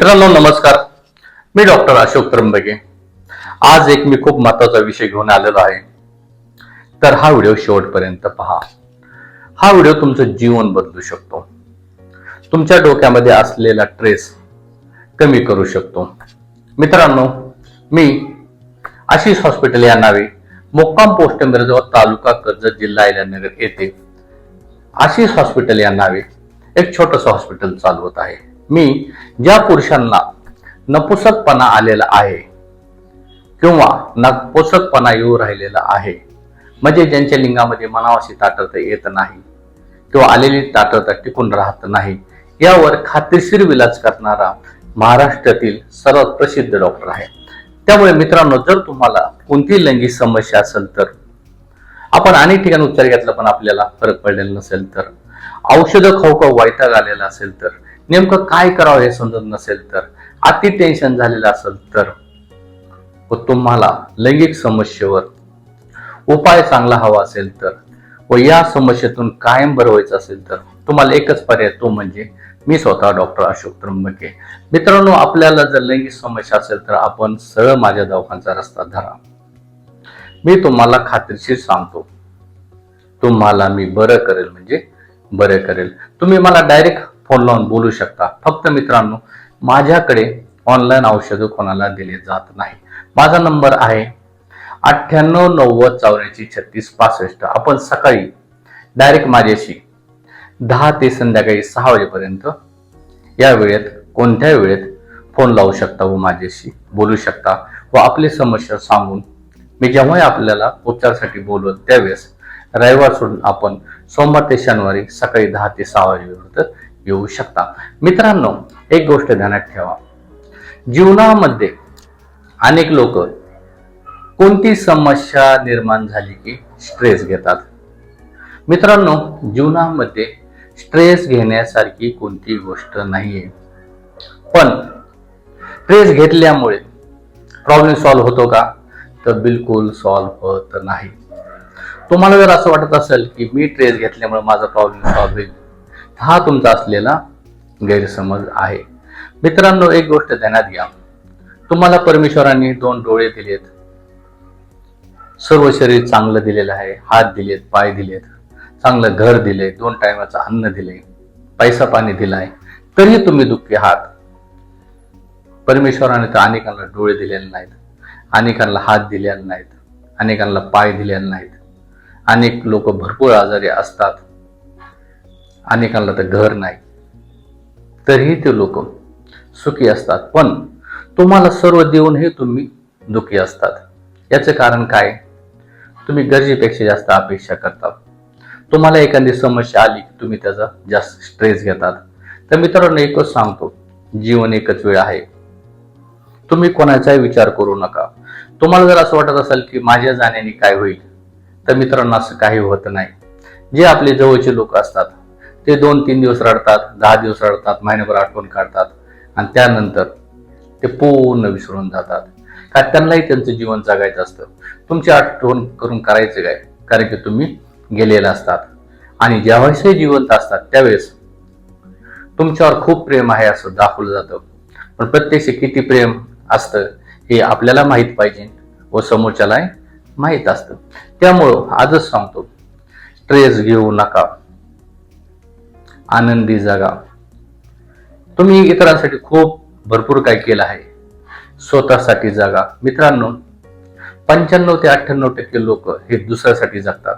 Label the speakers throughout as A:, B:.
A: मित्रांनो नमस्कार. मी डॉक्टर अशोक त्र्यंबके. आज एक मी खूप महत्त्वाचा विषय घेऊन आलेलो आहे. तर हा व्हिडिओ शेवटपर्यंत पहा. हा व्हिडिओ तुमचं जीवन बदलू शकतो. तुमच्या डोक्यामध्ये असलेला ट्रेस कमी करू शकतो. मित्रांनो मी आशिष हॉस्पिटल या नावे मुक्काम पोस्ट मिरजवळ तालुका कर्जत जिल्हा अहिल्यानगर येथे आशिष हॉस्पिटल या नावे एक छोटस हॉस्पिटल चालवत आहे. मी ज्या पुरुषांना नपुसकपणा आलेला आहे किंवा नपुसकपणा येऊ राहिलेला आहे म्हणजे ज्यांच्या लिंगामध्ये मनावाशी ताटरता येत नाही किंवा आलेली ताटरता टिकून राहत नाही यावर खात्रीशीर विलाज करणारा महाराष्ट्रातील सर्वात प्रसिद्ध डॉक्टर आहे. त्यामुळे मित्रांनो जर तुम्हाला कोणतीही लैंगिक समस्या असेल तर आपण अनेक ठिकाणी उपचार घेतला पण आपल्याला फरक पडलेला नसेल तर औषधं खाऊ खाऊ वैताग आलेला असेल तर नेमकं काय करावं हे समजत नसेल तर अति टेन्शन झालेलं असेल तर व तुम्हाला लैंगिक समस्येवर उपाय चांगला हवा असेल तर व या समस्येतून कायम बरं व्हायचं असेल तर तुम्हाला एकच पर्याय तो म्हणजे मी स्वतः डॉक्टर अशोक त्र्यंबके. मित्रांनो आपल्याला जर लैंगिक समस्या असेल तर आपण सरळ माझ्या दवाखान्याचा रस्ता धरा. मी तुम्हाला खात्रीशीर सांगतो. तुम्हाला मी बरं करेल म्हणजे बरं करेल. तुम्ही मला डायरेक्ट फोन लावून बोलू शकता. फक्त मित्रांनो माझ्याकडे ऑनलाईन औषधं कोणाला दिले जात नाही. माझा नंबर आहे अठ्ठ्याण्णव नव्वद चौऱ्याऐंशी छत्तीस पासष्ट. आपण सकाळी डायरेक्ट माझ्याशी दहा ते संध्याकाळी सहा वाजेपर्यंत या वेळेत कोणत्याही वेळेत फोन लावू शकता व माझ्याशी बोलू शकता व आपली समस्या सांगून मी जेव्हाही आपल्याला उपचारासाठी बोलवत त्यावेळेस रविवार सोडून आपण सोमवार ते शनिवारी सकाळी दहा ते सहा वाजेपर्यंत येऊ शकता. मित्रांनो एक गोष्ट ध्यानात ठेवा. जीवनामध्ये अनेक लोक कोणती समस्या निर्माण झाली की स्ट्रेस घेतात? मित्रांनो जीवनामध्ये स्ट्रेस घेण्यासारखी कोणती गोष्ट नाहीये. पण स्ट्रेस घेतल्यामुळे प्रॉब्लेम सॉल्व्ह होतो का? तर बिलकुल सॉल्व्ह होत नाही. तुम्हाला जर असं वाटत असेल की मी ट्रेस घेतल्यामुळे माझा प्रॉब्लेम सॉल्व्ह होईल हा तुमचा असलेला गैरसमज आहे. मित्रांनो एक गोष्ट ध्यानात घ्या. तुम्हाला परमेश्वरांनी दोन डोळे दिलेत. सर्व शरीर चांगलं दिलेलं आहे. हात दिलेत पाय दिलेत. चांगलं घर दिले दोन टायमाचं अन्न दिले पैसा पाणी दिलाय. तरी तुम्ही दुःखी आहात. परमेश्वराने तर अनेकांना डोळे दिलेले नाहीत. अनेकांना हात दिलेले नाहीत. अनेकांना पाय दिलेले नाहीत. अनेक लोक भरपूर आजारी असतात. अनेकांना तर घर नाही. तरीही ते लोक सुखी असतात. पण तुम्हाला सर्व देऊनही तुम्ही दुखी असतात. याचं कारण काय? तुम्ही गरजेपेक्षा जास्त अपेक्षा करतात. तुम्हाला एखादी समस्या आली की तुम्ही त्याचा जास्त स्ट्रेस घेतात. तर मित्रांनो एकच सांगतो. जीवन एकच वेळ आहे. तुम्ही कोणाचाही विचार करू नका. तुम्हाला जर असं वाटत असेल की माझ्या जाण्याने काय होईल तर मित्रांनो असं काही होत नाही. जे आपले जवळचे लोक असतात ते दोन तीन दिवस रडतात दहा दिवस रडतात महिन्याभर आठवण काढतात आणि त्यानंतर ते पूर्ण विसरून जातात. का त्यांनाही त्यांचं जीवन जगायचं असतं. तुमची आठवण करून करायचं काय? कारण की तुम्ही गेलेले असतात. आणि ज्यावेळेस हे जिवंत असतात त्यावेळेस तुमच्यावर खूप प्रेम आहे असं दाखवलं जातं. पण प्रत्यक्ष किती प्रेम असतं हे आपल्याला माहीत पाहिजे व समोरच्यालाही माहीत असतं. त्यामुळं आजच सांगतो स्ट्रेस घेऊ नका. आनंदी जगा. तुम्ही इतरांसाठी खूप भरपूर काय केलं आहे. स्वतःसाठी जगा. मित्रांनो पंच्याण्णव ते अठ्ठ्याण्णव टक्के लोक हे दुसऱ्यासाठी जगतात.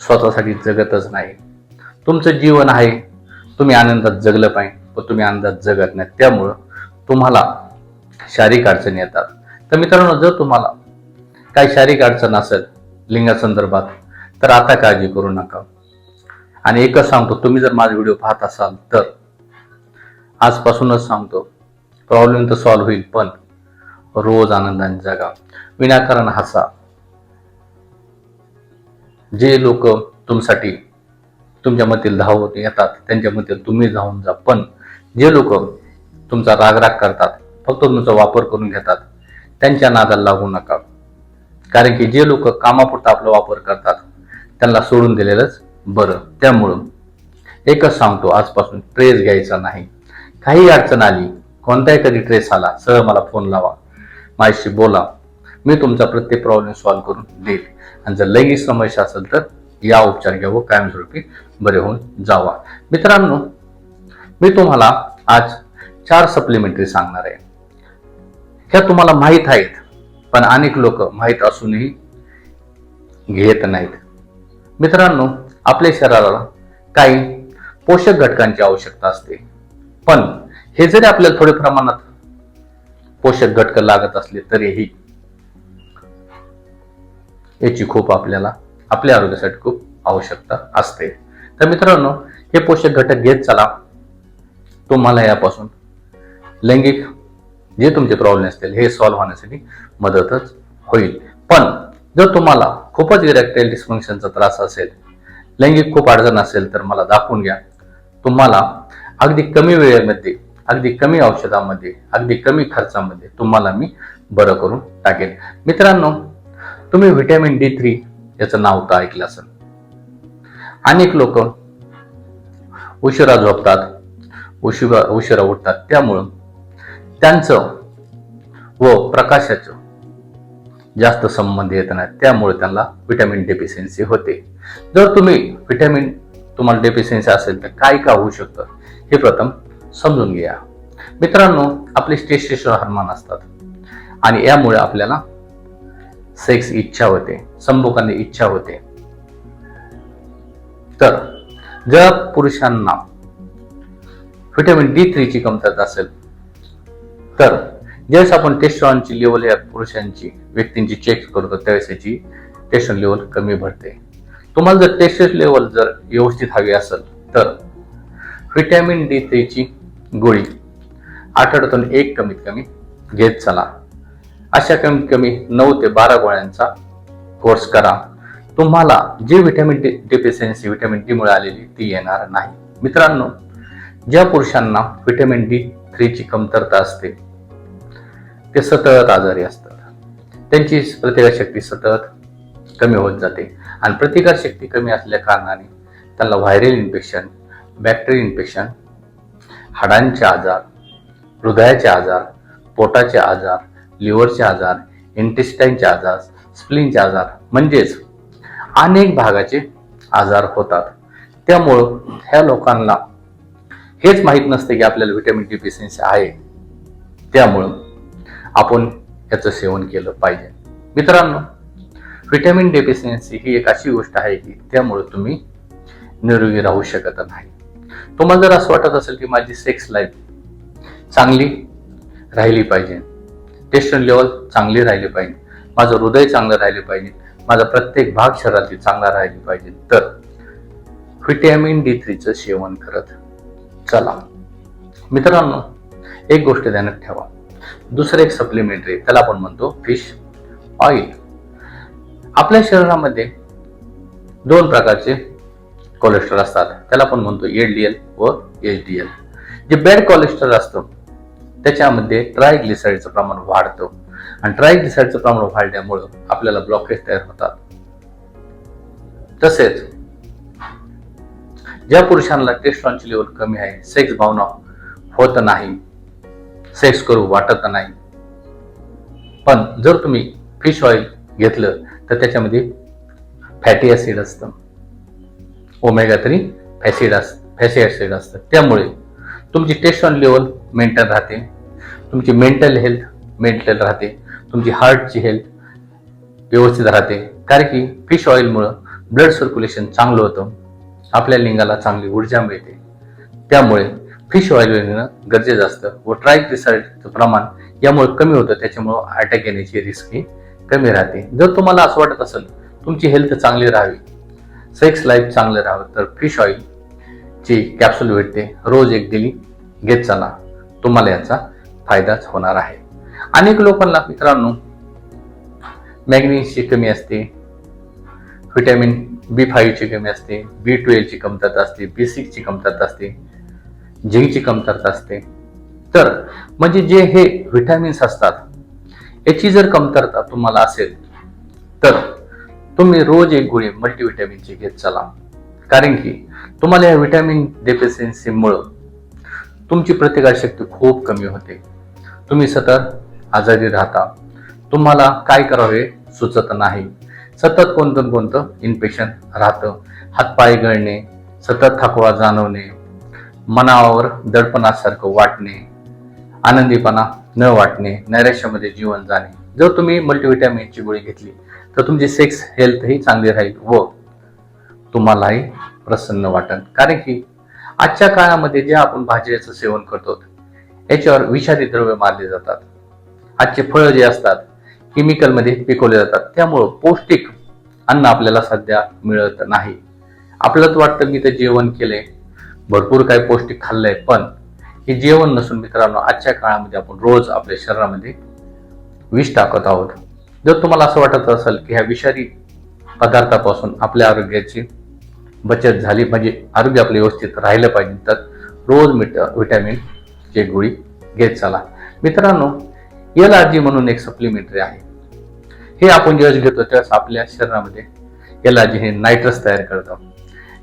A: स्वतःसाठी जगतच नाही. तुमचं जीवन आहे तुम्ही आनंदात जगलं पाहिजे पण तुम्ही आनंदात जगत नाही. त्यामुळं तुम्हाला शारीरिक अडचणी येतात. तर मित्रांनो जर तुम्हाला काही शारीरिक अडचण असेल लिंगासंदर्भात तर आता काळजी करू नका. आणि एकच सांगतो तुम्ही जर माझा व्हिडिओ पाहत असाल तर. आजपासूनच सांगतो प्रॉब्लेम तर सॉल्व्ह होईल पण रोज आनंदाने जगा. विनाकारण हसा. जे लोक तुमसाठी तुमच्या मधील धावत येतात त्यांच्या मधील तुम्ही धावून जा पण जे लोक तुमचा रागराग करतात फक्त तुमचा वापर करून घेतात त्यांच्या नादाला लागू नका. कारण की जे लोक कामापुरता आपला वापर करतात त्यांना सोडून दिलेलंच बरं त्यामुळं एकच सांगतो आजपासून ट्रेस घ्यायचा नाही. काही अडचण आली कोणताही कधी ट्रेस आला सर मला फोन लावा. माझ्याशी बोला. मी तुमचा प्रत्येक प्रॉब्लेम सॉल्व्ह करून देईल. आणि जर लैंगिक समस्या असेल तर या उपचार घ्यावं कायमस्वरूपी बरे होऊन जावा. मित्रांनो मी तुम्हाला आज चार सप्लिमेंटरी सांगणार आहे. ह्या तुम्हाला माहीत आहेत पण अनेक लोक माहीत असूनही घेत नाहीत. मित्रांनो आपल्या शरीराला काही पोषक घटकांची आवश्यकता असते. पण हे जरी आपल्याला थोड्या प्रमाणात पोषक घटक लागत असले तरीही याची खूप आपल्याला आपल्या आरोग्यासाठी खूप आवश्यकता असते. तर मित्रांनो हे पोषक घटक घेत चला. तुम्हाला यापासून लैंगिक जे तुमचे प्रॉब्लेम असतील हे सॉल्व्ह होण्यासाठी मदतच होईल. पण जर तुम्हाला खूपच इरेक्टाईल डिस्फंक्शनचा त्रास असेल लैंगिक खूप अडचण असेल तर मला दाखवून घ्या. तुम्हाला अगदी कमी वेळेमध्ये अगदी कमी औषधामध्ये अगदी कमी खर्चामध्ये तुम्हाला मी बरं करून टाकेन. मित्रांनो तुम्ही व्हिटॅमिन डी थ्री याचं नाव तर ऐकलं असेल. अनेक लोक उशिरा झोपतात उशिरा उशिरा उठतात. त्यामुळं त्यांचं व प्रकाशाचं जास्त संबंध येत नाही. त्यामुळे त्यांना व्हिटॅमिन डेफिशियन्सी होते. जर तुम्ही व्हिटॅमिन तुम्हाला डेफिशियन्सी असेल तर काय का होऊ शकतं? हे प्रथम समजून घ्या. मित्रांनो आपले स्टेस्टेशन हार्मोन असतात. आणि यामुळे आपल्याला सेक्स इच्छा होते संभोगाने इच्छा होते. तर जर पुरुषांना व्हिटॅमिन डी थ्रीची कमतरता असेल तर ज्यावेळेस आपण टेस्टॉनची लेवल या पुरुषांची व्यक्तींची चेक करतो त्यावेळेस याची टेस्टॉन लेवल कमी भरते. तुम्हाला जर टेस्ट लेवल जर व्यवस्थित हवी असेल तर व्हिटॅमिन डी थ्रीची गोळी आठवड्यातून एक कमीत कमी घेत चला. अशा कमीत कमी नऊ ते बारा गोळ्यांचा कोर्स करा. तुम्हाला जी vitamin D deficiency vitamin D मिळालेली आलेली ती येणार नाही. मित्रांनो ज्या पुरुषांना व्हिटॅमिन डी थ्रीची कमतरता असते ते सतत आजारी असतात. त्यांची प्रतिकारशक्ती सतत कमी होत जाते आणि प्रतिकारशक्ती कमी असल्या कारणाने त्यांना व्हायरल इन्फेक्शन बॅक्टेरियल इन्फेक्शन हाडांचे आजार हृदयाचे आजार पोटाचे आजार लिव्हरचे आजार इंटेस्टाईनचे आजार स्प्लिनचे आजार म्हणजेच अनेक भागाचे आजार होतात. त्यामुळं ह्या लोकांना हेच माहीत नसते की आपल्याला व्हिटॅमिन डी डिफिशियन्सी आहे. त्यामुळं आपण याचं सेवन केलं पाहिजे. मित्रांनो व्हिटॅमिन डेफिशियन्सी ही एक अशी गोष्ट आहे की त्यामुळे तुम्ही निरोगी राहू शकत नाही. तुम्हाला जर असं वाटत असेल की माझी सेक्स लाईफ चांगली राहिली पाहिजे टेस्टन लेवल चांगली राहिली पाहिजे माझं हृदय चांगलं राहिले पाहिजे माझा प्रत्येक भाग शरीरातील चांगला राहिली पाहिजे तर व्हिटॅमिन डी थ्रीचं सेवन करत चला. मित्रांनो एक गोष्ट ध्यानात ठेवा. दुसरं एक सप्लिमेंटरी त्याला आपण म्हणतो फिश ऑइल आपल्या शरीरामध्ये दोन प्रकारचे कोलेस्ट्रॉल असतात. त्याला आपण म्हणतो एल डी एल व एच डी एल जे बॅड कोलेस्ट्रॉल असतं त्याच्यामध्ये ट्रायग्लिसराईडचं प्रमाण वाढतं. आणि ट्रायग्लिसराईडचं प्रमाण वाढल्यामुळं आपल्याला ब्लॉकेज तयार होतात. तसेच ज्या पुरुषांना टेस्टॉनची लेवल कमी आहे सेक्स भावना होत नाही सेक्स करू वाटत नाही. पण जर तुम्ही फिश ऑइल घेतलं तर त्याच्यामध्ये फॅटी ॲसिड असतं. ओमेगा थ्री फॅसिड अस फॅसी ॲसिड असतं. त्यामुळे तुमची टेस्टॉन लेवल मेंटेन राहते. तुमची मेंटल हेल्थ मेंटेन राहते. तुमची हार्टची हेल्थ व्यवस्थित राहते. कारण की फिश ऑइलमुळं ब्लड सर्क्युलेशन चांगलं होतं. आपल्या लिंगाला चांगली ऊर्जा मिळते. त्यामुळे फिश ऑइल घेणं गरजेचं असतं. व ट्रायग्लिसराईडचं प्रमाण यामुळे कमी होतं. त्याच्यामुळं अटॅक येण्याची रिस्क ही कमी राहते. जर तुम्हाला असं वाटत असेल तुमची हेल्थ चांगली राहावी सेक्स लाईफ चांगलं राहावं तर फिश ऑइल ची कॅप्सूल भेटते. रोज एक दिली घेत चला. तुम्हाला याचा फायदाच होणार आहे. अनेक लोकांना मित्रांनो मॅग्नेशियमची कमी असते. व्हिटॅमिन बी फाईव्हची कमी असते. बी ट्वेल्वची कमतरता असते. बी सिक्सची कमतरता असते. झिंकची कमतरता असते. तर म्हणजे जे हे व्हिटॅमिन्स असतात याची जर कमतरता तुम्हाला असेल तर तुम्ही रोज एक गोळी मल्टीव्हिटॅमिनची घेत चला. कारण की तुम्हाला या व्हिटॅमिन डेफिशियन्सीमुळं तुमची प्रतिकारशक्ती खूप कमी होते. तुम्ही सतत आजारी राहता. तुम्हाला काय करावे सुचत नाही. सतत कोणतं कोणतं इन्फेक्शन राहतं. हातपाय गळणे सतत थकवा जाणवणे मनावर दडपणासारखं वाटणे आनंदीपणा न वाटणे नैराश्यामध्ये जीवन जाणे. जर तुम्ही मल्टीव्हिटॅमिनची गोळी घेतली तर तुमची सेक्स हेल्थही चांगली राहील व तुम्हालाही प्रसन्न वाटेल कारण की आजच्या काळामध्ये जे आपण भाज्याचं सेवन करतो याच्यावर विषारी द्रव्य मारले जातात. आजचे फळं जे असतात केमिकलमध्ये पिकवले जातात. त्यामुळं पौष्टिक अन्न आपल्याला सध्या मिळत नाही. आपल्याला वाटतं मी तर जेवण केलंय भरपूर काही पौष्टिक खाल्लंय पण हे जेवण नसून मित्रांनो आजच्या काळामध्ये आपण रोज आपल्या शरीरामध्ये विष टाकत आहोत. जर तुम्हाला असं वाटत असेल की ह्या विषारी पदार्थापासून आपल्या आरोग्याची बचत झाली म्हणजे आरोग्य आपलं व्यवस्थित राहिलं पाहिजे तर रोज मिट विटॅमिन चे गोळी घेत चला. मित्रांनो एल आर जी म्हणून एक सप्लिमेंटरी आहे. हे आपण ज्यावेळेस घेतो त्यावेळेस आपल्या शरीरामध्ये एल आर जी हे नायट्रस तयार करतो.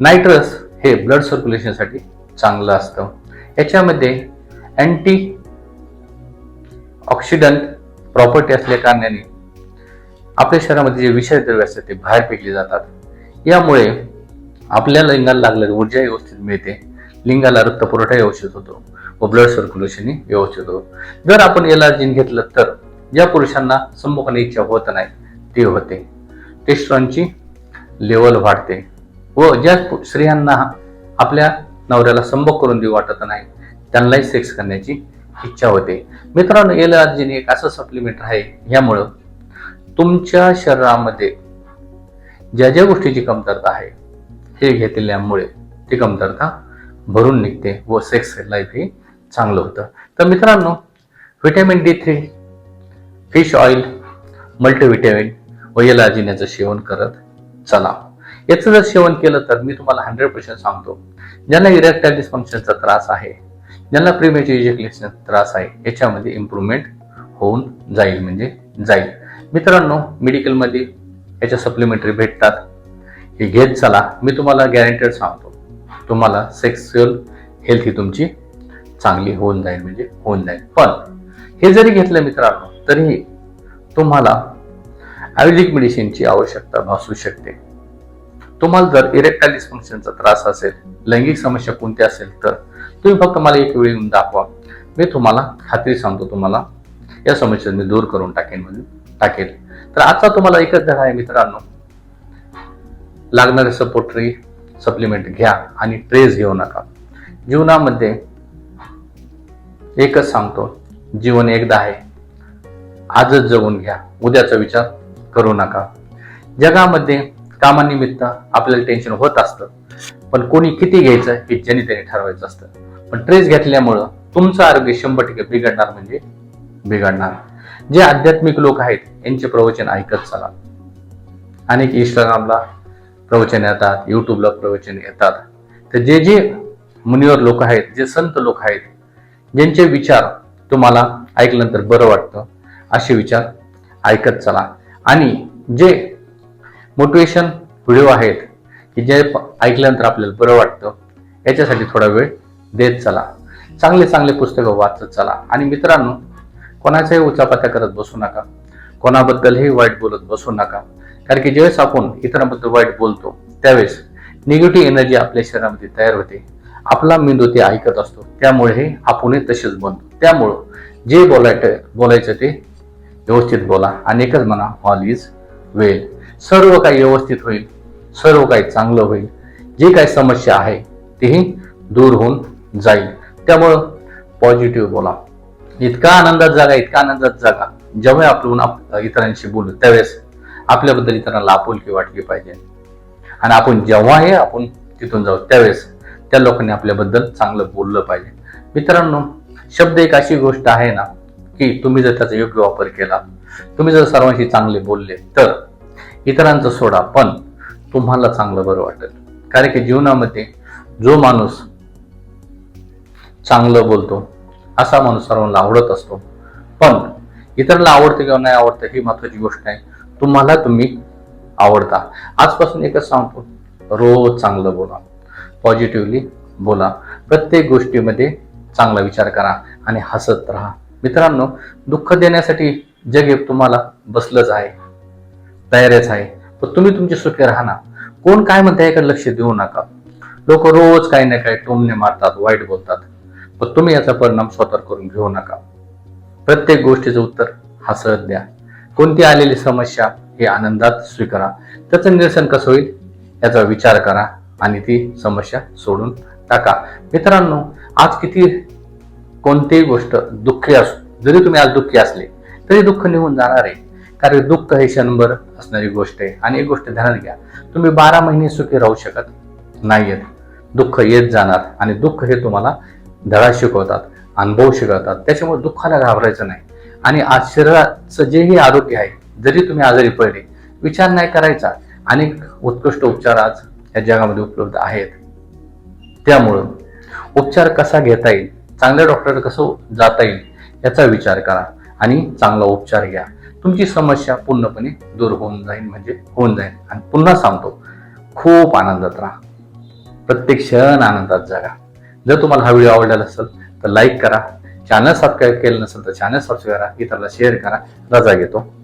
A: नायट्रस हे ब्लड सर्क्युलेशनसाठी चांगलं असतं. याच्यामध्ये अँटी ऑक्सिडंट प्रॉपर्टी असल्या कारणाने आपल्या शरीरामध्ये जे विषारी द्रव्य असतात ते बाहेर फेकले जातात. यामुळे आपल्या लिंगाला लागलेली ऊर्जा व्यवस्थित मिळते. लिंगाला रक्त पुरवठा व्यवस्थित होतो व ब्लड सर्क्युलेशन व्यवस्थित होतो. जर आपण एलर्जीन घेतलं तर ज्या पुरुषांना संमुखाने इच्छा होत नाही ते होते. टेस्ट्रॉनची लेवल वाढते. व ज्या स्त्रियांना आपल्या नवऱ्याला संभोग करून देऊ वाटत नाही त्यांनाही सेक्स करण्याची इच्छा होते. मित्रांनो एल एलर्जीन एक असं सप्लिमेंट आहे यामुळं तुमच्या शरीरामध्ये ज्या ज्या गोष्टीची कमतरता आहे हे घेतल्यामुळे ती कमतरता भरून निघते व सेक्स लाईफ हे चांगलं होतं. तर मित्रांनो vitamin D three fish oil multivitamin व एल आर्जिन्याचं सेवन करत चला. याचं जर सेवन केलं तर मी तुम्हाला हंड्रेड पर्सेंट सांगतो. ज्यांना इरेक्टाईल डिस्फंक्शनचा त्रास आहे ज्यांना प्रीमेच्युअर इजेक्युलेशनचा त्रास आहे याच्यामध्ये इम्प्रूव्हमेंट होऊन जाईल म्हणजे जाईल. मित्रांनो मेडिकलमध्ये याच्या सप्लिमेंटरी भेटतात. हे घेत चला मी तुम्हाला गॅरंटेड सांगतो. तुम्हाला सेक्स्युअल हेल्थ ही तुमची चांगली होऊन जाईल म्हणजे होऊन जाईल. पण हे जरी घेतलं मित्रांनो तरीही तुम्हाला आयुर्वेदिक मेडिसिनची आवश्यकता भासू शकते. तुम्हाला जर इरेक्टाईल डिस्फंक्शनचा त्रास असेल लैंगिक समस्या कोणती असेल तर तुम्ही फक्त मला एक वेळ येऊन दाखवा. मी तुम्हाला खात्री सांगतो तुम्हाला. या समस्या मी दूर करून टाकेन म्हणजे टाकेल. तर आजचा तुम्हाला एकच धडा आहे मित्रांनो. लागणारे सपोर्टरी सप्लिमेंट घ्या आणि ट्रेस घेऊ नका. जीवनामध्ये एकच सांगतो जीवन एकदा आहे. आजच जगून घ्या. उद्याचा विचार करू नका. जगामध्ये कामानिमित्त आपल्याला टेन्शन होत असतं. पण कोणी किती घ्यायचं हे ज्यांनी त्यांनी ठरवायचं असतं. पण ट्रेस घेतल्यामुळं तुमचं आरोग्य शंभर टक्के बिघडणार म्हणजे बिघडणार. जे आध्यात्मिक लोक आहेत यांचे प्रवचन ऐकत चला. अनेक इंस्टाग्रामला प्रवचन येतात युट्यूबला प्रवचन येतात. तर जे जे मुनिवर लोक आहेत जे संत लोक आहेत ज्यांचे विचार तुम्हाला ऐकल्यानंतर बरं वाटतं असे विचार ऐकत चला. आणि जे मोटिवेशन व्हिडिओ आहेत की जे ऐकल्यानंतर आपल्याला बरं वाटतं याच्यासाठी थोडा वेळ देत चला. चांगले चांगले पुस्तकं वाचत चला. आणि मित्रांनो कोणाचाही उचापात्या करत बसू नका. कोणाबद्दलही वाईट बोलत बसू नका. कारण की ज्यावेळेस आपण इतरांबद्दल वाईट बोलतो त्यावेळेस निगेटिव्ह एनर्जी आपल्या शरीरामध्ये तयार होते. आपला मेंदू ते ऐकत असतो. त्यामुळे हे आपणही तसेच बनतो. त्यामुळं जे बोलायचं बोलायचं ते व्यवस्थित बोला आणि एकच म्हणा ऑल इज वेल सर्व काही व्यवस्थित होईल सर्व काही चांगलं होईल. जे काही समस्या आहे तीही दूर होऊन जाईल. त्यामुळं पॉझिटिव्ह बोला. इतका आनंदात जागा इतका आनंदात जागा. जेव्हा आपण आप- इतरांशी बोलू त्यावेळेस आपल्याबद्दल इतरांना आपुलकी वाटली पाहिजे. आणि आपण जेव्हाही आपण तिथून जाऊ त्यावेळेस त्या लोकांनी आपल्याबद्दल चांगलं बोललं पाहिजे. मित्रांनो शब्द एक अशी गोष्ट आहे ना की तुम्ही जर त्याचा योग्य वापर केला तुम्ही जर सर्वांशी चांगले बोलले तर इतरांचं सोडा पण तुम्हाला चांगलं बरं वाटेल. कारण की जीवनामध्ये जो माणूस चांगलं बोलतो असा माणूस सर्वांना आवडत असतो. पण इतरांना आवडतं किंवा नाही आवडतं ही महत्वाची गोष्ट आहे. तुम्हाला तुम्ही आवडता. आजपासून एकच सांगतो रोज चांगलं बोला. पॉझिटिव्हली बोला. प्रत्येक गोष्टीमध्ये चांगला विचार करा आणि हसत राहा. मित्रांनो दुःख देण्यासाठी जग हे तुम्हाला बसलंच आहे. तयारीच आहे. पण तुम्ही तुमचे सुखी राहा ना कोण काय म्हणते याकडे लक्ष देऊ नका. लोक रोज काही ना काही टोमणे मारतात वाईट बोलतात. पण तुम्ही याचा परिणाम स्वतः करून घेऊ नका. प्रत्येक गोष्टीचं उत्तर हसत द्या. कोणती आलेली समस्या हे आनंदात स्वीकारा. त्याचं निरसन कसं होईल याचा विचार करा आणि ती समस्या सोडून टाका. मित्रांनो आज किती कोणतीही गोष्ट दुःखी असो जरी तुम्ही आज दुःखी असले तरी दुःख निघून जाणार आहे. कारण दुःख हे क्षणभर असणारी गोष्ट आहे. आणि एक गोष्ट ध्यानात घ्या. तुम्ही बारा महिने सुखी राहू शकत नाहीयेत. दुःख येत जाणार आणि दुःख हे तुम्हाला धडा शिकवतात अनुभव शिकवतात. त्याच्यामुळे दुःखाला घाबरायचं नाही. आणि आज शरीराचं जेही आरोग्य आहे जरी तुम्ही आजारी पडले विचार नाही करायचा. अनेक उत्कृष्ट उपचार आज या जगामध्ये उपलब्ध आहेत. त्यामुळं उपचार कसा घेता येईल चांगल्या डॉक्टर कसं जाता येईल याचा विचार करा. आणि चांगला उपचार घ्या. तुमची समस्या पूर्णपणे दूर होऊन जाईल म्हणजे होऊन जाईल आणि पुन्हा सांगतो खूप आनंदात राहा. प्रत्येक क्षण आनंदात जगा. जर तुम्हाला हा व्हिडिओ आवडलेला असेल तर लाईक करा. चॅनल सबस्क्राईब केलं नसेल तर चॅनल सबस्क्राईब करा. इतरला शेअर करा. रजा घेतो.